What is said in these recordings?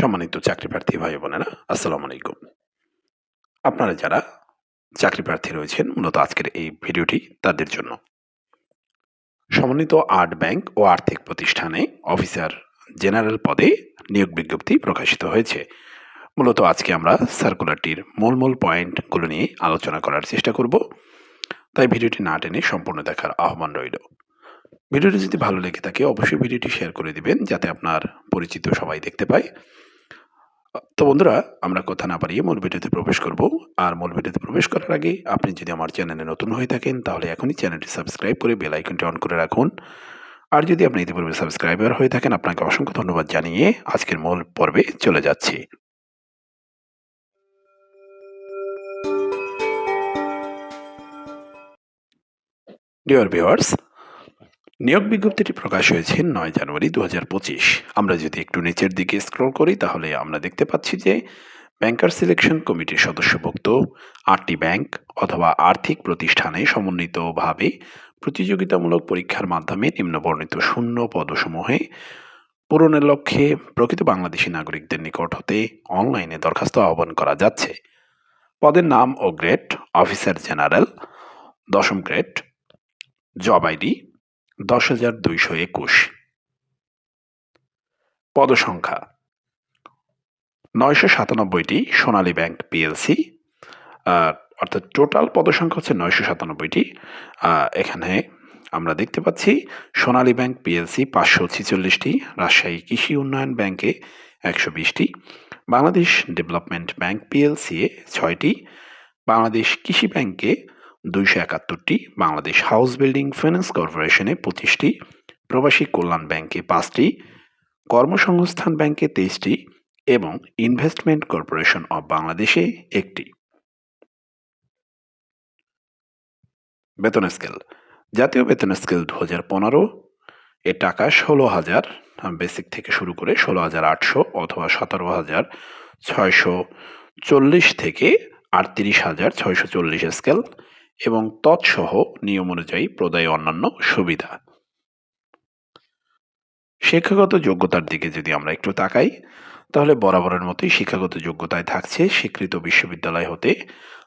সম্মানিত চাকরি প্রার্থী ভাই বোনেরা, আসসালামু আলাইকুম। আপনারা যারা চাকরি প্রার্থী রয়েছেন, মূলত আজকের এই ভিডিওটি তাদের জন্য। সমন্বিত আর্ট ব্যাংক ও আর্থিক প্রতিষ্ঠানে অফিসার জেনারেল পদে নিয়োগ বিজ্ঞপ্তি প্রকাশিত হয়েছে। মূলত আজকে আমরা সার্কুলারটির মূল মূল পয়েন্টগুলো নিয়ে আলোচনা করার চেষ্টা করব। তাই ভিডিওটি না টেনে সম্পূর্ণ দেখার আহ্বান রইল। ভিডিওটি যদি ভালো লেগে থাকে, অবশ্যই ভিডিওটি শেয়ার করে দিবেন, যাতে আপনার পরিচিত সবাই দেখতে পায়। তো বন্ধুরা, আমরা কথা না পারিয়ে মূল ভিডিওতে প্রবেশ করব। আর মূল ভিডিওতে প্রবেশ করার আগে আপনি যদি আমার চ্যানেলে নতুন হয়ে থাকেন, তাহলে এখনই চ্যানেলটি সাবস্ক্রাইব করে বেল আইকনটি অন করে রাখুন। আর যদি আপনি ইতিপূর্বে সাবস্ক্রাইবার হয়ে থাকেন, আপনাকে অসংখ্য ধন্যবাদ জানিয়ে আজকের মূল পর্বে চলে যাচ্ছি। ডিয়ার ভিউয়ার্স নিয়োগ বিজ্ঞপ্তিটি প্রকাশ হয়েছে নয় জানুয়ারি দু হাজার পঁচিশ। আমরা যদি একটু নিচের দিকে স্ক্রল করি, তাহলে আমরা দেখতে পাচ্ছি যে ব্যাংকার সিলেকশন কমিটির সদস্যভুক্ত আটটি ব্যাংক অথবা আর্থিক প্রতিষ্ঠানে সমন্বিতভাবে প্রতিযোগিতামূলক পরীক্ষার মাধ্যমে নিম্নবর্ণিত শূন্য পদসমূহে পূরণের লক্ষ্যে প্রকৃত বাংলাদেশি নাগরিকদের নিকট হতে অনলাইনে দরখাস্ত আহ্বান করা যাচ্ছে। পদের নাম ও গ্রেড অফিসার জেনারেল দশম গ্রেড জব আইডি দশ হাজার দুইশো একুশ। পদসংখ্যা। নয়শো সাতানব্বইটি সোনালী ব্যাংক পিএলসি অর্থাৎ টোটাল পদসংখ্যা হচ্ছে নয়শো সাতানব্বইটি। এখানে আমরা দেখতে পাচ্ছি সোনালী ব্যাংক পিএলসি পাঁচশো ছিচল্লিশটি, রাজশাহী কৃষি উন্নয়ন ব্যাংকে একশো বিশটি, বাংলাদেশ ডেভেলপমেন্ট ব্যাংক পিএলসি এ ছয়টি, বাংলাদেশ কৃষি ব্যাংকে দুইশো একাত্তরটি বাংলাদেশ হাউস বিল্ডিং ফাইন্যান্স কর্পোরেশনে পঁচিশটি, প্রবাসী কল্যাণ ব্যাংকে পাঁচটি, কর্মসংস্থান ব্যাংকে তেইশটি এবং ইনভেস্টমেন্ট কর্পোরেশন অব বাংলাদেশে একটি। বেতন স্কেল। জাতীয় বেতন স্কেল দু হাজার পনেরো। এ টাকা ষোলো হাজার, বেসিক থেকে শুরু করে ষোলো হাজার আটশো অথবা সতেরো হাজার ছয়শো চল্লিশ থেকে আটত্রিশ হাজার ছয়শো চল্লিশ স্কেল। এবং তৎসহ নিয়ম অনুযায়ী প্রদায় অন্যান্য সুবিধা। শিক্ষাগত যোগ্যতার দিকে যদি আমরা একটু তাকাই, তাহলে বরাবরের মতোই শিক্ষাগত যোগ্যতায় থাকছে স্বীকৃত বিশ্ববিদ্যালয় হতে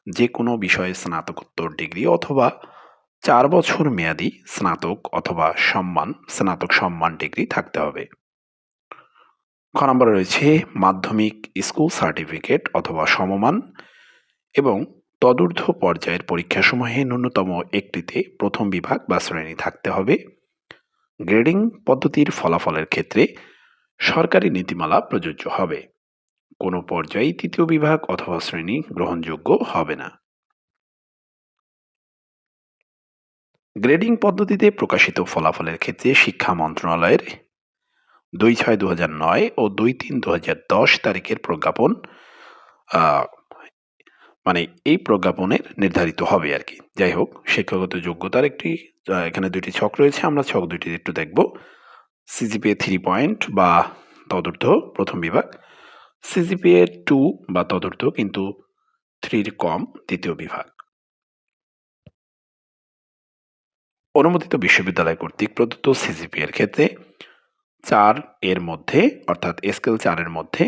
যে কোনো বিষয়ে স্নাতকোত্তর ডিগ্রি অথবা চার বছর মেয়াদি স্নাতক অথবা সম্মান, স্নাতক সম্মান ডিগ্রি থাকতে হবে। খ নম্বরে রয়েছে মাধ্যমিক স্কুল সার্টিফিকেট অথবা সমমান এবং তদূর্ধ্ব পর্যায়ের পরীক্ষাসমূহে ন্যূনতম একটিতে প্রথম বিভাগ বা শ্রেণি থাকতে হবে। গ্রেডিং পদ্ধতির ফলাফলের ক্ষেত্রে সরকারি নীতিমালা প্রযোজ্য হবে। কোনো পর্যায়ে তৃতীয় বিভাগ অথবা শ্রেণি গ্রহণযোগ্য হবে না। গ্রেডিং পদ্ধতিতে প্রকাশিত ফলাফলের ক্ষেত্রে শিক্ষা মন্ত্রণালয়ের দুই ছয় দু নয় ও দুই তিন দু দশ তারিখের প্রজ্ঞাপন মানে এই প্রজ্ঞাপনের নির্ধারিত হবে আর কি। যাই হোক, শিক্ষাগত যোগ্যতার একটি এখানে দুইটি ছক রয়েছে, আমরা ছক দুইটি একটু দেখব। সিজিপিএ থ্রি পয়েন্ট বা তদূর্ধ্ব প্রথম বিভাগ। সিজিপিএ টু বা তদূর্ধ্ব কিন্তু থ্রির কম দ্বিতীয় বিভাগ। অনুমোদিত বিশ্ববিদ্যালয় কর্তৃক প্রদত্ত সিজিপি এর ক্ষেত্রে চার এর মধ্যে, অর্থাৎ স্কেল চারের মধ্যে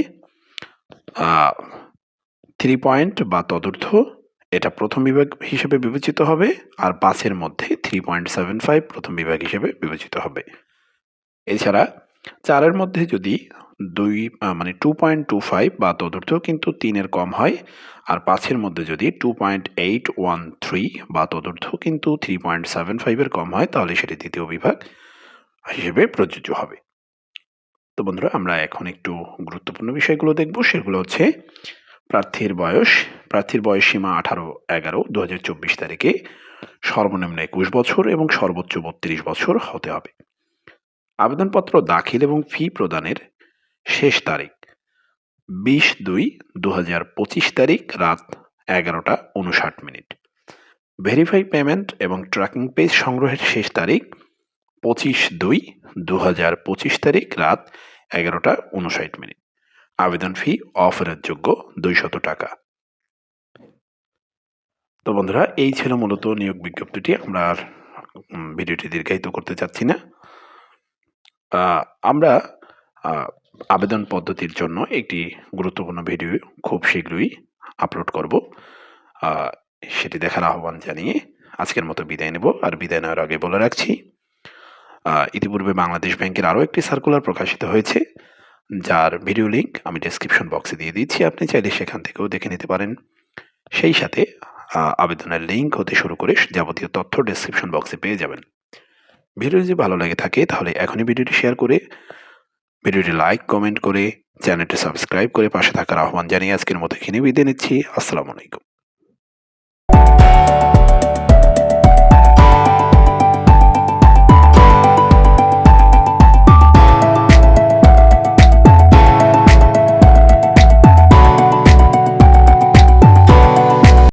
থ্রি পয়েন্ট বা তদূর্ধ্ব, এটা প্রথম বিভাগ হিসেবে বিবেচিত হবে, আর পাঁচের মধ্যে থ্রি পয়েন্ট সেভেন ফাইভ প্রথম বিভাগ হিসেবে বিবেচিত হবে। এছাড়া চারের মধ্যে যদি দুই মানে টু পয়েন্ট টু ফাইভ বা তদূর্ধ্ব কিন্তু তিনের কম হয়, আর পাঁচের মধ্যে যদি two point eight one three বা তদূর্ধ্ব কিন্তু থ্রি পয়েন্ট সেভেন ফাইভের কম হয়, তাহলে সেটি দ্বিতীয় বিভাগ হিসেবে প্রযোজ্য হবে। তো বন্ধুরা, আমরা এখন একটু গুরুত্বপূর্ণ বিষয়গুলো দেখব, সেগুলো হচ্ছে প্রার্থীর বয়স প্রার্থীর বয়স সীমা আঠারো, এগারো দু হাজার চব্বিশ তারিখে সর্বনিম্ন একুশ বছর এবং সর্বোচ্চ বত্রিশ বছর হতে হবে। আবেদনপত্র দাখিল এবং ফি প্রদানের শেষ তারিখ বিশ দুই দু হাজার পঁচিশ তারিখ রাত এগারোটা উনষাট মিনিট। ভেরিফাই পেমেন্ট এবং ট্র্যাকিং পেজ সংগ্রহের শেষ তারিখ পঁচিশ দুই দু হাজার পঁচিশ তারিখ রাত এগারোটা উনষাট মিনিট। আবেদন ফি অফারের যোগ্য দুইশত টাকা। তো বন্ধুরা, এই ছিল মূলত নিয়োগ বিজ্ঞপ্তিটি। আমরা আর ভিডিওটি দীর্ঘায়িত করতে চাচ্ছি না। আমরা আবেদন পদ্ধতির জন্য একটি গুরুত্বপূর্ণ ভিডিও খুব শীঘ্রই আপলোড করব। সেটি দেখার আহ্বান জানিয়ে আজকের মতো বিদায় নেব। আর বিদায় নেওয়ার আগে বলে রাখছি ইতিপূর্বে বাংলাদেশ ব্যাংকের আরও একটি সার্কুলার প্রকাশিত হয়েছে। যার ভিডিও লিঙ্ক আমি ডেসক্রিপশন বক্সে দিয়ে দিচ্ছি আপনি চাইলে সেখান থেকেও দেখে নিতে পারেন। সেই সাথে আবেদনের লিঙ্ক হতে শুরু করে যাবতীয় তথ্য ডেসক্রিপশন বক্সে পেয়ে যাবেন। ভিডিও যদি ভালো লাগে থাকে, তাহলে এখনই ভিডিওটি শেয়ার করে ভিডিওটি লাইক কমেন্ট করে চ্যানেলটি সাবস্ক্রাইব করে পাশে থাকার আহ্বান জানিয়ে আজকের মতো এখানে বিদায় নিচ্ছি। আসসালামু আলাইকুম।